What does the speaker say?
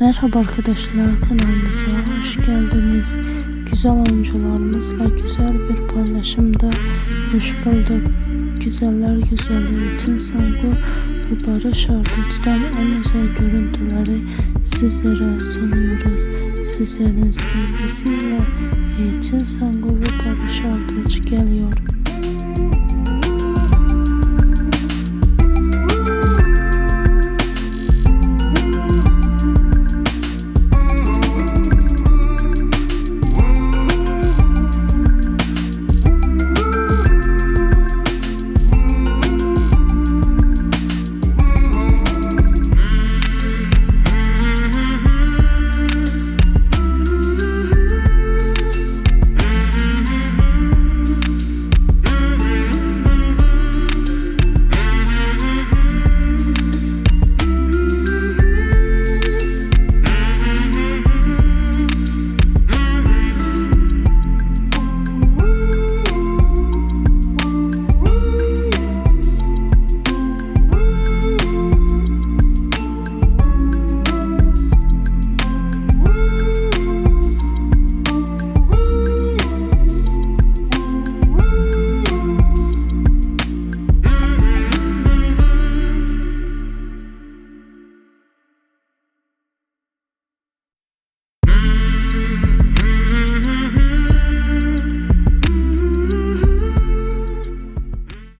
Merhaba arkadaşlar kanalımıza hoş geldiniz. Güzel oyuncularımızla güzel bir paylaşımda hoş bulduk. Güzeller güzeli için Sangu ve Barış Ardıç'tan en güzel görüntüleri sizlere sunuyoruz. Sizlerin sevgisiyle için Sangu ve Barış Ardıç geliyor.